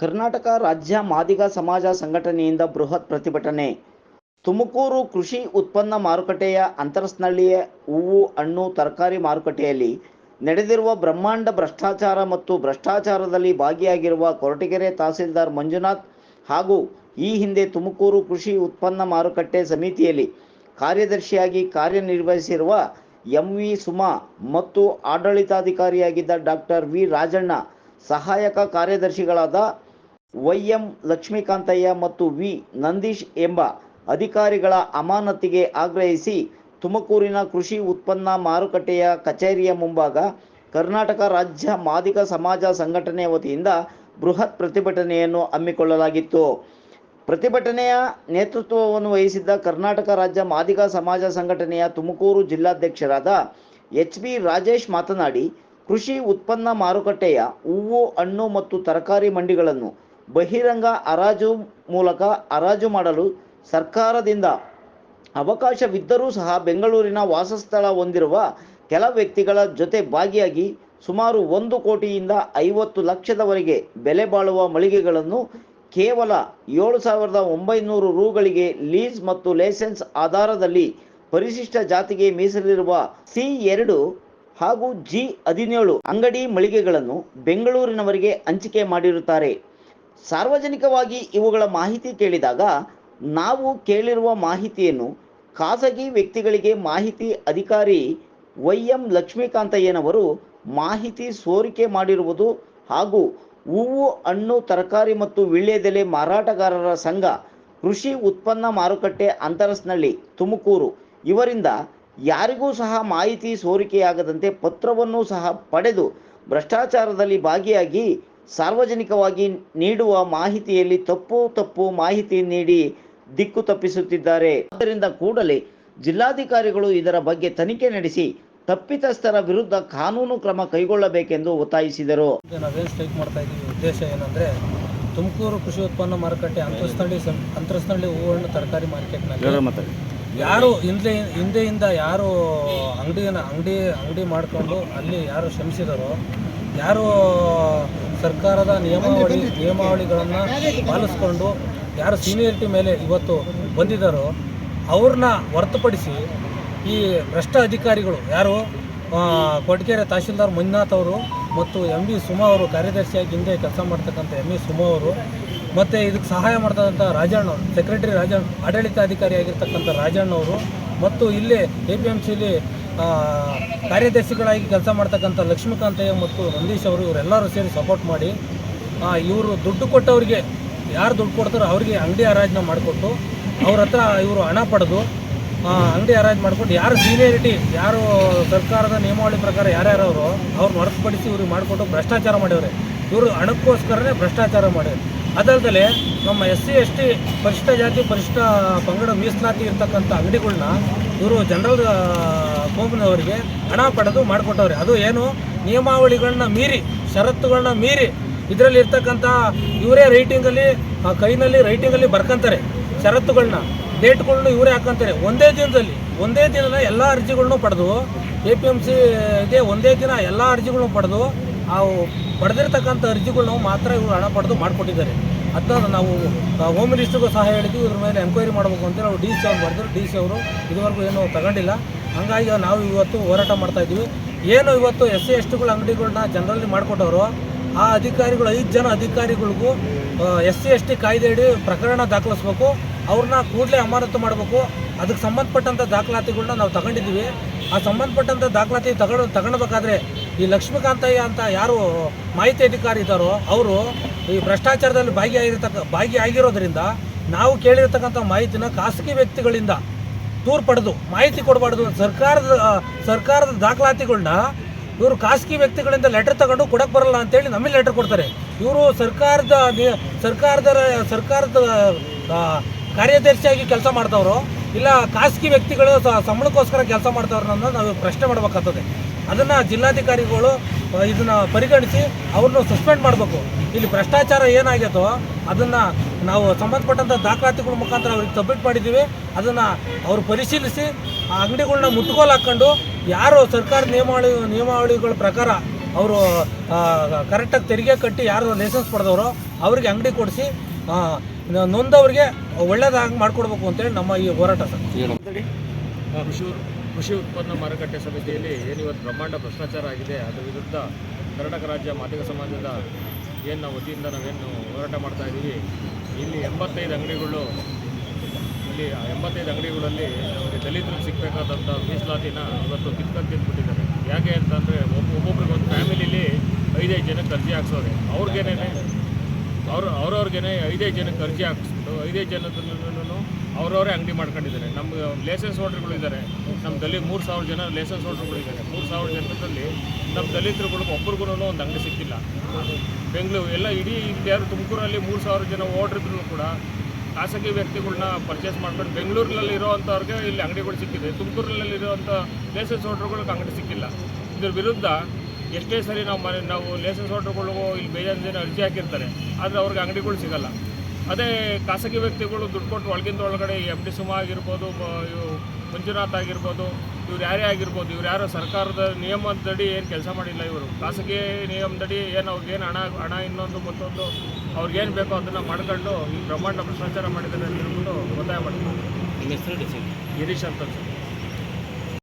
ಕರ್ನಾಟಕ ರಾಜ್ಯ ಮಾದಿಗ ಸಮಾಜ ಸಂಘಟನೆಯಿಂದ ಬೃಹತ್ ಪ್ರತಿಭಟನೆ. ತುಮಕೂರು ಕೃಷಿ ಉತ್ಪನ್ನ ಮಾರುಕಟ್ಟೆಯ ಅಂತರಸ್ನಳ್ಳಿಯ ಹೂವು, ಹಣ್ಣು, ತರಕಾರಿ ಮಾರುಕಟ್ಟೆಯಲ್ಲಿ ನಡೆದಿರುವ ಬ್ರಹ್ಮಾಂಡ ಭ್ರಷ್ಟಾಚಾರ ಮತ್ತು ಭ್ರಷ್ಟಾಚಾರದಲ್ಲಿ ಭಾಗಿಯಾಗಿರುವ ಕೊರಟಗೆರೆ ತಹಸೀಲ್ದಾರ್ ಮಂಜುನಾಥ್ ಹಾಗೂ ಈ ಹಿಂದೆ ತುಮಕೂರು ಕೃಷಿ ಉತ್ಪನ್ನ ಮಾರುಕಟ್ಟೆ ಸಮಿತಿಯಲ್ಲಿ ಕಾರ್ಯದರ್ಶಿಯಾಗಿ ಕಾರ್ಯನಿರ್ವಹಿಸಿರುವ ಎಂ ವಿ ಸುಮಾ ಮತ್ತು ಆಡಳಿತಾಧಿಕಾರಿಯಾಗಿದ್ದ ಡಾಕ್ಟರ್ ವಿ ರಾಜಣ್ಣ ಸಹಾಯಕ ಕಾರ್ಯದರ್ಶಿಗಳಾದ ವೈ ಎಂ ಲಕ್ಷ್ಮೀಕಾಂತಯ್ಯ ಮತ್ತು ವಿ ನಂದೀಶ್ ಎಂಬ ಅಧಿಕಾರಿಗಳ ಅಮಾನತಿಗೆ ಆಗ್ರಹಿಸಿ ತುಮಕೂರಿನ ಕೃಷಿ ಉತ್ಪನ್ನ ಮಾರುಕಟ್ಟೆಯ ಕಚೇರಿಯ ಮುಂಭಾಗ ಕರ್ನಾಟಕ ರಾಜ್ಯ ಮಾದಿಗ ಸಮಾಜ ಸಂಘಟನೆ ವತಿಯಿಂದ ಬೃಹತ್ ಪ್ರತಿಭಟನೆಯನ್ನು ಹಮ್ಮಿಕೊಳ್ಳಲಾಗಿತ್ತು. ಪ್ರತಿಭಟನೆಯ ನೇತೃತ್ವವನ್ನು ವಹಿಸಿದ್ದ ಕರ್ನಾಟಕ ರಾಜ್ಯ ಮಾದಿಗ ಸಮಾಜ ಸಂಘಟನೆಯ ತುಮಕೂರು ಜಿಲ್ಲಾಧ್ಯಕ್ಷರಾದ ಎಚ್ ಬಿ ರಾಜೇಶ್ ಮಾತನಾಡಿ, ಕೃಷಿ ಉತ್ಪನ್ನ ಮಾರುಕಟ್ಟೆಯ ಹೂವು, ಹಣ್ಣು ಮತ್ತು ತರಕಾರಿ ಮಂಡಿಗಳನ್ನು ಬಹಿರಂಗ ಹರಾಜು ಮೂಲಕ ಹರಾಜು ಮಾಡಲು ಸರ್ಕಾರದಿಂದ ಅವಕಾಶವಿದ್ದರೂ ಸಹ ಬೆಂಗಳೂರಿನ ವಾಸಸ್ಥಳ ಹೊಂದಿರುವ ಕೆಲ ವ್ಯಕ್ತಿಗಳ ಜೊತೆ ಭಾಗಿಯಾಗಿ ಸುಮಾರು ಒಂದು ಕೋಟಿಯಿಂದ ಐವತ್ತು ಲಕ್ಷದವರೆಗೆ ಬೆಲೆ ಬಾಳುವ ಮಳಿಗೆಗಳನ್ನು ಕೇವಲ ಏಳು ಸಾವಿರದ ಒಂಬೈನೂರು ರೂಗಳಿಗೆ ಲೀಸ್ ಮತ್ತು ಲೈಸೆನ್ಸ್ ಆಧಾರದಲ್ಲಿ ಪರಿಶಿಷ್ಟ ಜಾತಿಗೆ ಮೀಸಲಿರುವ ಸಿ ಎರಡು ಹಾಗೂ ಜಿ ಹದಿನೇಳು ಅಂಗಡಿ ಮಳಿಗೆಗಳನ್ನು ಬೆಂಗಳೂರಿನವರಿಗೆ ಹಂಚಿಕೆ ಮಾಡಿರುತ್ತಾರೆ. ಸಾರ್ವಜನಿಕವಾಗಿ ಇವುಗಳ ಮಾಹಿತಿ ಕೇಳಿದಾಗ ನಾವು ಕೇಳಿರುವ ಮಾಹಿತಿಯನ್ನು ಖಾಸಗಿ ವ್ಯಕ್ತಿಗಳಿಗೆ ಮಾಹಿತಿ ಅಧಿಕಾರಿ ವೈ ಎಂ ಲಕ್ಷ್ಮೀಕಾಂತಯ್ಯನವರು ಮಾಹಿತಿ ಸೋರಿಕೆ ಮಾಡಿರುವುದು ಹಾಗೂ ಹೂವು, ಹಣ್ಣು, ತರಕಾರಿ ಮತ್ತು ವೀಳ್ಯದೆಲೆ ಮಾರಾಟಗಾರರ ಸಂಘ ಕೃಷಿ ಉತ್ಪನ್ನ ಮಾರುಕಟ್ಟೆ ಅಂತರಸ್ನಳ್ಳಿ ತುಮಕೂರು. ಇವರಿಂದ ಯಾರಿಗೂ ಸಹ ಮಾಹಿತಿ ಸೋರಿಕೆಯಾಗದಂತೆ ಪತ್ರವನ್ನು ಸಹ ಪಡೆದು ಭ್ರಷ್ಟಾಚಾರದಲ್ಲಿ ಭಾಗಿಯಾಗಿ ಸಾರ್ವಜನಿಕವಾಗಿ ನೀಡುವ ಮಾಹಿತಿಯಲ್ಲಿ ತಪ್ಪು ತಪ್ಪು ಮಾಹಿತಿ ನೀಡಿ ದಿಕ್ಕು ತಪ್ಪಿಸುತ್ತಿದ್ದಾರೆ. ಆದ್ದರಿಂದ ಕೂಡಲೇ ಜಿಲ್ಲಾಧಿಕಾರಿಗಳು ಇದರ ಬಗ್ಗೆ ತನಿಖೆ ನಡೆಸಿ ತಪ್ಪಿತಸ್ಥರ ವಿರುದ್ಧ ಕಾನೂನು ಕ್ರಮ ಕೈಗೊಳ್ಳಬೇಕೆಂದು ಒತ್ತಾಯಿಸಿದರು. ನಾವೇನು ಸ್ಟ್ರೈಕ್ ಮಾಡ್ತಾ ಇದ್ದೀವಿ ಉದ್ದೇಶ ಏನಂದರೆ ತುಮಕೂರು ಕೃಷಿ ಉತ್ಪನ್ನ ಮಾರುಕಟ್ಟೆ ಅಂತರಸ್ಥಳ್ಳಿ ಅಂತರಸ್ಥಳ್ಳಿ ಅಂತರಸ್ಥಳೀಯ ಹೂವು ಹಣ್ಣು ತರಕಾರಿ ಮಾರ್ಕೆಟ್ನಲ್ಲಿ ಯಾರು ಹಿಂದೆ ಹಿಂದೆಯಿಂದ ಯಾರು ಅಂಗಡಿನ ಅಂಗಡಿ ಅಂಗಡಿ ಮಾಡಿಕೊಂಡು ಅಲ್ಲಿ ಯಾರು ಶ್ರಮಿಸಿದಾರೋ ಯಾರು ಸರ್ಕಾರದ ನಿಯಮಾವಳಿ ನಿಯಮಾವಳಿಗಳನ್ನು ಪಾಲಿಸ್ಕೊಂಡು ಯಾರು ಸೀನಿಯರಿಟಿ ಮೇಲೆ ಇವತ್ತು ಬಂದಿದ್ದಾರೋ ಅವ್ರನ್ನ ಹೊರತುಪಡಿಸಿ ಈ ಭ್ರಷ್ಟ ಅಧಿಕಾರಿಗಳು ಯಾರು ಕೊಟ್ಗೆರೆ ತಹಶೀಲ್ದಾರ್ ಮಂಜುನಾಥ್ ಅವರು ಮತ್ತು ಎಂ ಬಿ ಸುಮಾ ಅವರು ಕಾರ್ಯದರ್ಶಿಯಾಗಿ ಹಿಂದೆ ಕೆಲಸ ಮಾಡ್ತಕ್ಕಂಥ ಎಂ ಬಿ ಸುಮಾ ಅವರು ಮತ್ತು ಇದಕ್ಕೆ ಸಹಾಯ ಮಾಡ್ತಕ್ಕಂಥ ರಾಜಣ್ಣ ಸೆಕ್ರೆಟರಿ ರಾಜಣ್ಣ ಆಡಳಿತಾಧಿಕಾರಿಯಾಗಿರ್ತಕ್ಕಂಥ ರಾಜಣ್ಣ ಅವರು ಮತ್ತು ಇಲ್ಲಿ ಎ ಪಿ ಎಂ ಸಿಲಿ ಕಾರ್ಯದರ್ಶಿಗಳಾಗಿ ಕೆಲಸ ಮಾಡ್ತಕ್ಕಂಥ ಲಕ್ಷ್ಮೀಕಾಂತಯ್ಯ ಮತ್ತು ನಂದೀಶ್ ಅವರು ಇವರೆಲ್ಲರೂ ಸೇರಿ ಸಪೋರ್ಟ್ ಮಾಡಿ ಇವರು ದುಡ್ಡು ಕೊಟ್ಟವರಿಗೆ ಯಾರು ದುಡ್ಡು ಕೊಡ್ತಾರೋ ಅವರಿಗೆ ಅಂಗಡಿ ಹರಾಜನ್ನ ಮಾಡಿಕೊಟ್ಟು ಅವ್ರ ಹತ್ರ ಇವರು ಹಣ ಪಡೆದು ಅಂಗಡಿ ಹರಾಜು ಮಾಡ್ಕೊಂಡು ಯಾರು ಸೀನಿಯರಿಟಿ ಯಾರು ಸರ್ಕಾರದ ನಿಯಮಾವಳಿ ಪ್ರಕಾರ ಯಾರ್ಯಾರು ಅವರು ಅವ್ರನ್ನ ಹೊರತುಪಡಿಸಿ ಇವ್ರಿಗೆ ಮಾಡಿಕೊಟ್ಟು ಭ್ರಷ್ಟಾಚಾರ ಮಾಡ್ಯವ್ರೆ. ಇವರು ಹಣಕ್ಕೋಸ್ಕರನೇ ಭ್ರಷ್ಟಾಚಾರ ಮಾಡಿದ್ರು ಅದಲ್ಲದೆ ನಮ್ಮ ಎಸ್ ಸಿ, ಎಸ್ ಟಿ ಪರಿಷ್ಠ ಜಾತಿ, ಪರಿಷ್ಠ ಪಂಗಡ ಮೀಸಲಾತಿ ಇರ್ತಕ್ಕಂಥ ಅಂಗಡಿಗಳನ್ನ ಇವರು ಜನರಲ್ ಕೋಮಿನವರಿಗೆ ಹಣ ಪಡೆದು ಮಾಡಿಕೊಟ್ಟವ್ರೆ. ಅದು ಏನು? ನಿಯಮಾವಳಿಗಳನ್ನ ಮೀರಿ, ಷರತ್ತುಗಳನ್ನ ಮೀರಿ ಇದರಲ್ಲಿ ಇರ್ತಕ್ಕಂಥ ಇವರೇ ರೈಟಿಂಗಲ್ಲಿ ಕೈನಲ್ಲಿ ರೈಟಿಂಗಲ್ಲಿ ಬರ್ಕೊಂತಾರೆ ಷರತ್ತುಗಳನ್ನ. ಡೇಟ್ಗಳನ್ನ ಇವರೇ ಹಾಕಂತಾರೆ. ಒಂದೇ ದಿನದಲ್ಲಿ, ಒಂದೇ ದಿನ ಎಲ್ಲ ಅರ್ಜಿಗಳನ್ನು ಪಡೆದು ಎ ಪಿ ಎಂ ಸಿಗೆ ಒಂದೇ ದಿನ ಎಲ್ಲ ಅರ್ಜಿಗಳನ್ನು ಪಡೆದು, ಆ ಪಡೆದಿರ್ತಕ್ಕಂಥ ಅರ್ಜಿಗಳನ್ನ ಮಾತ್ರ ಇವರು ಹಣ ಪಡೆದು ಮಾಡಿಕೊಟ್ಟಿದ್ದಾರೆ. ಅದನ್ನ ನಾವು ಹೋಮ್ ಮಿನಿಸ್ಟ್ರಿಗೂ ಸಹ ಹೇಳಿದ್ವಿ, ಇದ್ರ ಮೇಲೆ ಎಂಕ್ವೈರಿ ಮಾಡಬೇಕು ಅಂತೇಳಿ ನಾವು ಡಿ ಸಿ ಅವ್ರು ಬರೆದ್ರು. ಡಿ ಸಿ ಅವರು ಇದುವರೆಗೂ ಏನೂ ತಗೊಂಡಿಲ್ಲ. ಹಂಗಾಗಿ ನಾವು ಇವತ್ತು ಹೋರಾಟ ಮಾಡ್ತಾ ಇದ್ದೀವಿ. ಏನು ಇವತ್ತು ಎಸ್ ಸಿ ಎಸ್ ಟಿಗಳ ಅಂಗಡಿಗಳನ್ನ ಜನರಲ್ಲಿ ಮಾಡಿಕೊಟ್ಟವರು, ಆ ಅಧಿಕಾರಿಗಳು, ಐದು ಜನ ಅಧಿಕಾರಿಗಳಿಗೂ ಎಸ್ ಸಿ ಎಸ್ ಟಿ ಕಾಯ್ದೆಯಡಿ ಪ್ರಕರಣ ದಾಖಲಿಸ್ಬೇಕು. ಅವ್ರನ್ನ ಕೂಡಲೇ ಅಮಾನತು ಮಾಡಬೇಕು. ಅದಕ್ಕೆ ಸಂಬಂಧಪಟ್ಟಂಥ ದಾಖಲಾತಿಗಳನ್ನ ನಾವು ತಗೊಂಡಿದ್ದೀವಿ. ಆ ಸಂಬಂಧಪಟ್ಟಂಥ ದಾಖಲಾತಿ ತಗೊಂಡು, ತಗೊಳ್ಬೇಕಾದ್ರೆ ಈ ಲಕ್ಷ್ಮೀಕಾಂತಯ್ಯ ಅಂತ ಯಾರು ಮಾಹಿತಿ ಅಧಿಕಾರಿ ಇದ್ದಾರೋ, ಅವರು ಈ ಭ್ರಷ್ಟಾಚಾರದಲ್ಲಿ ಭಾಗಿಯಾಗಿರ್ತಕ್ಕ ಭಾಗಿಯಾಗಿರೋದ್ರಿಂದ ನಾವು ಕೇಳಿರ್ತಕ್ಕಂಥ ಮಾಹಿತಿನ ಖಾಸಗಿ ವ್ಯಕ್ತಿಗಳಿಂದ ದೂರು ಪಡೆದು, ಮಾಹಿತಿ ಕೊಡಬಾರ್ದು. ಸರ್ಕಾರದ ಸರ್ಕಾರದ ದಾಖಲಾತಿಗಳನ್ನ ಇವರು ಖಾಸಗಿ ವ್ಯಕ್ತಿಗಳಿಂದ ಲೆಟರ್ ತಗೊಂಡು ಕೊಡಕ್ಕೆ ಬರಲ್ಲ ಅಂತೇಳಿ ನಮಗೆ ಲೆಟರ್ ಕೊಡ್ತಾರೆ. ಇವರು ಸರ್ಕಾರದ ಸರ್ಕಾರದ ಸರ್ಕಾರದ ಕಾರ್ಯದರ್ಶಿಯಾಗಿ ಕೆಲಸ ಮಾಡ್ತವ್ರು ಇಲ್ಲ ಖಾಸಗಿ ವ್ಯಕ್ತಿಗಳು ಸಂಬಳಕ್ಕೋಸ್ಕರ ಕೆಲಸ ಮಾಡ್ತವ್ರನ್ನ ನಾವು ಪ್ರಶ್ನೆ ಮಾಡಬೇಕಾಗ್ತದೆ. ಅದನ್ನು ಜಿಲ್ಲಾಧಿಕಾರಿಗಳು ಇದನ್ನು ಪರಿಗಣಿಸಿ ಅವ್ರನ್ನ ಸಸ್ಪೆಂಡ್ ಮಾಡಬೇಕು. ಇಲ್ಲಿ ಭ್ರಷ್ಟಾಚಾರ ಏನಾಗ್ಯತೋ ಅದನ್ನು ನಾವು ಸಂಬಂಧಪಟ್ಟಂಥ ದಾಖಲಾತಿಗಳ ಮುಖಾಂತರ ಅವ್ರಿಗೆ ಸಬ್ಮಿಟ್ ಮಾಡಿದ್ದೀವಿ ಅದನ್ನು ಅವರು ಪರಿಶೀಲಿಸಿ ಆ ಅಂಗಡಿಗಳನ್ನ ಮುಟ್ಟುಗೋಲು ಹಾಕ್ಕೊಂಡು ಯಾರು ಸರ್ಕಾರ ನಿಯಮಾವಳಿ ನಿಯಮಾವಳಿಗಳ ಪ್ರಕಾರ ಅವರು ಕರೆಕ್ಟಾಗಿ ತೆರಿಗೆ ಕಟ್ಟಿ ಯಾರು ಲೈಸೆನ್ಸ್ ಪಡೆದವರು ಅವರಿಗೆ ಅಂಗಡಿ ಕೊಡಿಸಿ ನೊಂದವ್ರಿಗೆ ಒಳ್ಳೇದಾಗಿ ಮಾಡಿಕೊಡ್ಬೇಕು ಅಂತೇಳಿ ನಮ್ಮ ಈ ಹೋರಾಟ ಸರ್. ಕೃಷಿ ಉತ್ಪನ್ನ ಮಾರುಕಟ್ಟೆ ಸಮಿತಿಯಲ್ಲಿ ಇವತ್ತು ಬ್ರಹ್ಮಾಂಡ ಭ್ರಷ್ಟಾಚಾರ ಆಗಿದೆ, ಅದರ ವಿರುದ್ಧ ಕರ್ನಾಟಕ ರಾಜ್ಯ ಮಾದಿಗ ಸಮಾಜದ ಏನು ನಾವು ವತಿಯಿಂದ ನಾವೇನು ಹೋರಾಟ ಮಾಡ್ತಾ ಇದ್ದೀವಿ ಇಲ್ಲಿ ಎಂಬತ್ತೈದು ಅಂಗಡಿಗಳು, ಇಲ್ಲಿ ಎಂಬತ್ತೈದು ಅಂಗಡಿಗಳಲ್ಲಿ ನಮಗೆ ದಲಿತರಿಗೆ ಸಿಗಬೇಕಾದಂಥ ಮೀಸಲಾತಿನ ಇವತ್ತು ಕಿತ್ಕೊಂಡು ತಿಂದ್ಬಿಟ್ಟಿದ್ದಾರೆ. ಯಾಕೆ ಅಂತಂದರೆ ಒಬ್ಬ ಒಬ್ಬೊಬ್ರಿಗೆ ಒಂದು ಫ್ಯಾಮಿಲಿಲಿ ಐದೈದು ಜನಕ್ಕೆ ಅರ್ಜಿ ಹಾಕ್ಸೋರೆ. ಅವ್ರಿಗೇನೆ ಅವ್ರು ಅವ್ರವ್ರಿಗೇನೆ ಐದೈದು ಜನಕ್ಕೆ ಅರ್ಜಿ ಹಾಕಿಸ್ಬಿಟ್ಟು ಐದೈದು ಜನದಲ್ಲೂ ಅವ್ರವರೇ ಅಂಗಡಿ ಮಾಡ್ಕೊಂಡಿದ್ದಾರೆ. ನಮ್ಗೆ ಲೈಸೆನ್ಸ್ ನಮ್ಮ ದಲಿತ ಮೂರು ಸಾವಿರ ಜನ ಲೈಸೆನ್ಸ್ ಇದ್ದಾರೆ. ಮೂರು ಸಾವಿರ ಜನದಲ್ಲಿ ನಮ್ಮ ದಲಿತರುಗಳಿಗೆ ಒಬ್ರಿಗೂ ಒಂದು ಅಂಗಡಿ ಸಿಕ್ಕಿಲ್ಲ. ಬೆಂಗಳೂರು ಎಲ್ಲ ಇಡೀ ಯಾರು ತುಮಕೂರಲ್ಲಿ ಮೂರು ಸಾವಿರ ಜನ ಓಡ್ರಿದ್ರು ಕೂಡ ಖಾಸಗಿ ವ್ಯಕ್ತಿಗಳನ್ನ ಪರ್ಚೇಸ್ ಮಾಡ್ಕೊಂಡು ಬೆಂಗಳೂರಿನಲ್ಲಿ ಇರೋವಂಥವ್ರಿಗೆ ಇಲ್ಲಿ ಅಂಗಡಿಗಳು ಸಿಕ್ಕಿದೆ. ತುಮಕೂರಿನಲ್ಲಿ ಇರೋವಂಥ ಲೈಸೆನ್ಸ್ ಹೋಲ್ಡರ್ಗಳಿಗೆ ಅಂಗಡಿ ಸಿಕ್ಕಿಲ್ಲ. ಇದ್ರ ವಿರುದ್ಧ ಎಷ್ಟೇ ಸರಿ ನಾವು ಮನೆ ನಾವು ಲೈಸೆನ್ಸ್ ಹೋಲ್ಡರ್ಗಳಿಗೂ ಇಲ್ಲಿ ಬೇಜಾರು ಜನ ಅರ್ಜಿ ಹಾಕಿರ್ತಾರೆ ಆದರೆ ಅವ್ರಿಗೆ ಅಂಗಡಿಗಳು ಸಿಗಲ್ಲ. ಅದೇ ಖಾಸಗಿ ವ್ಯಕ್ತಿಗಳು ದುಡ್ಡು ಕೊಟ್ಟು ಒಳಗಿಂದ ಒಳಗಡೆ ಎಂ ಡಿ ಸುಮಾ ಆಗಿರ್ಬೋದು ಇವು ಮಂಜುನಾಥ್ ಆಗಿರ್ಬೋದು ಇವ್ರು ಯಾರೇ ಆಗಿರ್ಬೋದು ಇವ್ರು ಯಾರೋ ಸರ್ಕಾರದ ನಿಯಮದಡಿ ಏನು ಕೆಲಸ ಮಾಡಿಲ್ಲ ಇವರು. ಖಾಸಗಿ ನಿಯಮದಡಿ ಏನು ಅವ್ರಿಗೇನು ಹಣ ಹಣ ಇನ್ನೊಂದು ಮತ್ತೊಂದು ಅವ್ರಿಗೇನು ಬೇಕೋ ಅದನ್ನು ಮಾಡ್ಕೊಂಡು ಈ ಬ್ರಹ್ಮಾಂಡ ಭ್ರಷ್ಟಾಚಾರ ಮಾಡಿದ್ದಾರೆ ಅಂತ ಹೇಳ್ಬಿಟ್ಟು ಒತ್ತಾಯ ಮಾಡ್ತಾರೆ. ನಿಮ್ಮ ಹೆಸರು ಗಿರೀಶ್ ಅಂತ